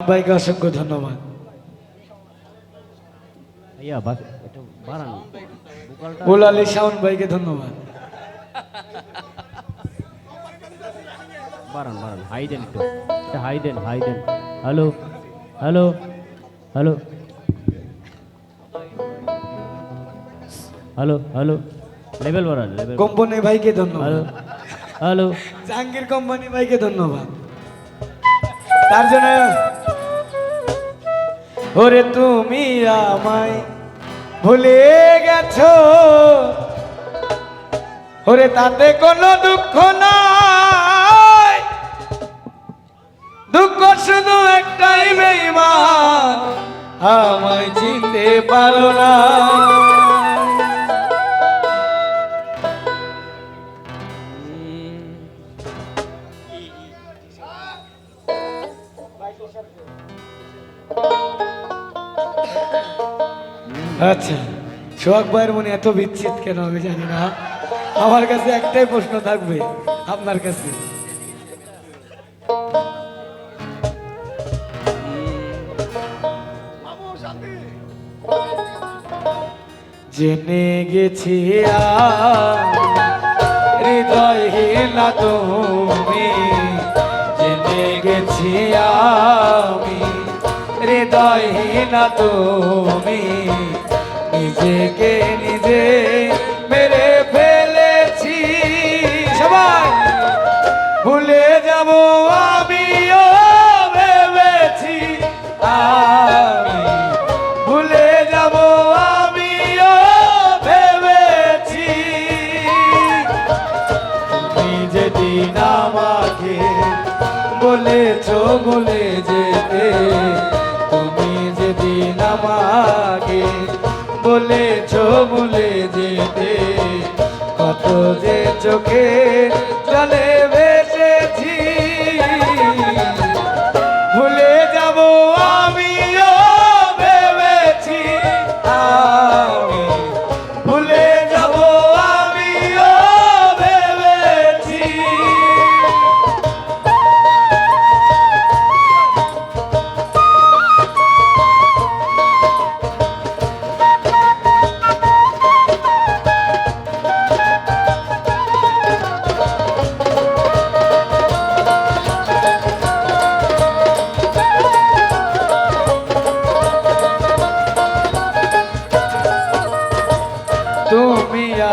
ভাইকে অসংখ্য ধন্যবাদ। আলী শাওন ভাইকে ধন্যবাদ। বাড়ান বাড়ান হাই দেন একটু। হাই দেন হাই দেন। Hello hello hello. Hello hello. Level বাড়ান লেভেল। কোম্পানি ভাইকে হ্যালো ধন্যবাদ হ্যালো। জাহাঙ্গীর কোম্পানি ভাইকে ধন্যবাদ। তার জন্য ওরে তুমি আমায় ভুলে গেছ। ওরে তাতে কোনো দুঃখ নাই। দুঃখ শুধু একটাই বেইমান আমায় চিনতে পারো না। আচ্ছা সোহাগ ভাইয়ের মনে এত বিচ্ছিত কেন আমি জানি না। আমার কাছে একটাই প্রশ্ন থাকবে, আপনার কাছে। জেনে গেছি হৃদয় না তুমি। জেনে গেছি না তুমি। নিজেকে নিজে মেরে ফেলেছি। সবাই, ভুলে যাব আমিও ভেবেছি। আমি ভুলে যাব আমিও ভেবেছি। তুমি যেদিন আমাকে বলেছ বলে যেতে আমাকে বলেছ বলে যেতে কত যে চোখে চলে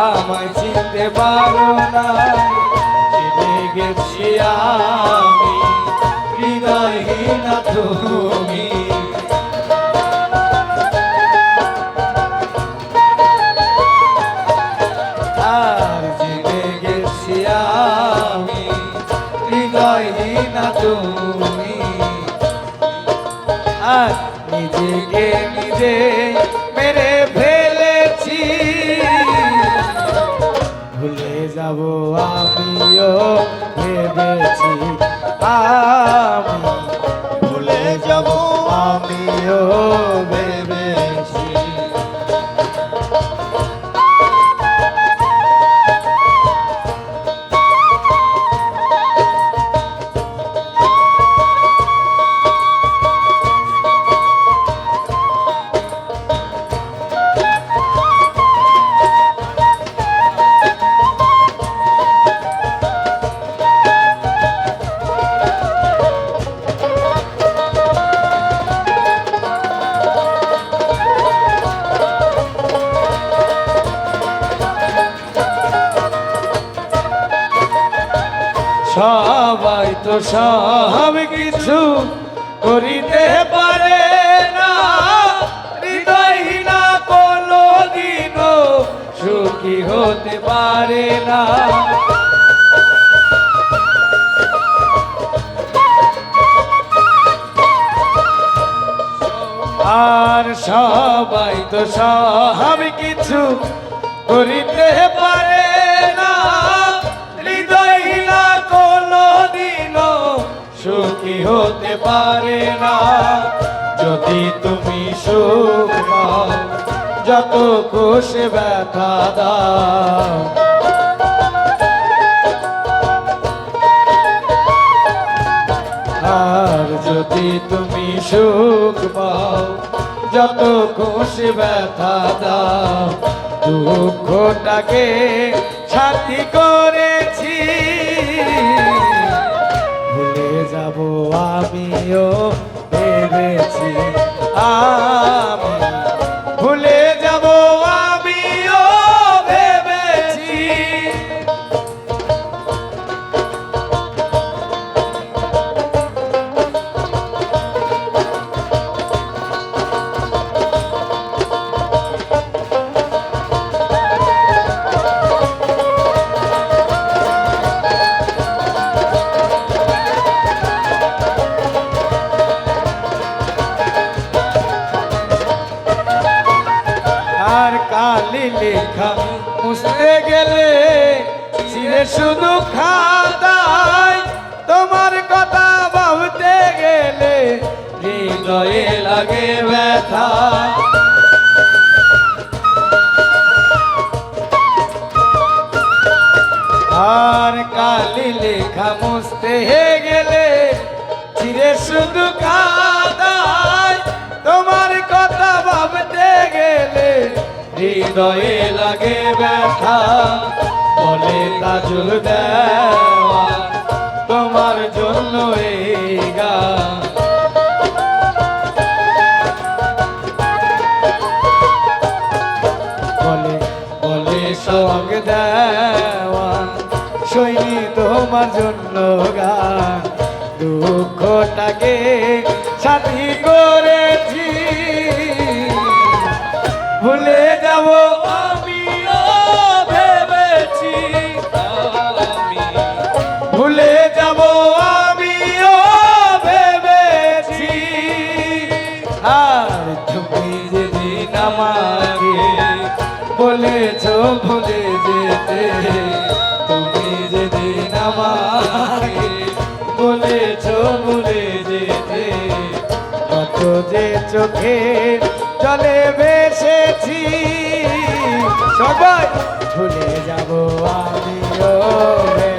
আমায় চিনতে পারো না চিনে গেছি আমি হৃদয়হীন তুমি। যাব আমিও ভেবেছি আমি। ভুলে যাব আমিও ভেবেছি সবাই তো সব কিছু করিতে পারে না। হৃদয়হীনা কোনো দিনও সুখী হতে পারে না। আর সবাই তো সব কিছু করিতে পারে পারে না। যদি তুমি সুখ পাও, যত কোষ ব্যথা দাও। আর যদি তুমি সুখ পাও, যত খুশি ব্যথা দাও। দুঃখটাকে ছাতি করেছি লেখা। মুছতে গেলে চিরে শুধু খাতায়। তোমার কথা ভাবতে গেলে হৃদয়ে লাগে ব্যথা। আর কালি লেখা মুছতে গেলে চিরে শুধু কাদায় তোমার কথা ভাবতে গেলে হৃদয়ে লাগে ব্যথা, বলে তাজুল দেওয়া তোমার জন্য এই গান। বলে বলে সঙ্গ দেওয়া, সৈনী তোমার জন্য গান। দুঃখটাকে সাথী করেছি ভুলে যেতে, তুমি যেদিন আমাকে বলেছ ভুলে যেতে কত যে চোখে চলে বেসেছি সবাই ভুলে যাব আমিও